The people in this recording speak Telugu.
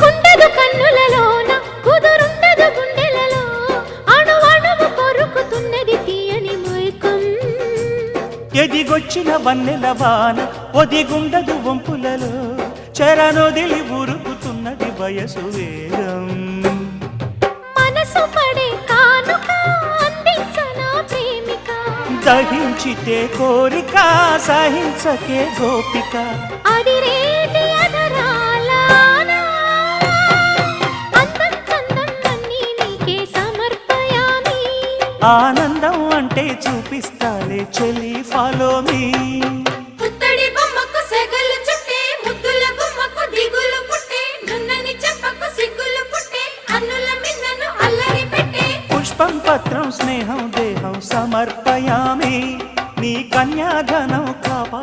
కునుకుంటదు కన్నులలోన కుదురుండదు గుండెలలో అణు అణువు కొరుకుతున్నది తీయని మైకం ఎదిగొచ్చిన వన్నెల వాన ఒదిగుండదు వంపులలో చెరనొదిలి ఉరుకుతున్నది వయసు వేగం. మనసు పడే కానుక అందించనా ప్రేమిక. దహించితే కోరిక సహించకే గోపిక. అధరాల ఆనందం అంటే చూపిస్తాలే చెలి ఫాలో మీ పుష్పం పత్రం స్నేహం దేహం సమర్పయామి. నీ కన్యాధనం కాపా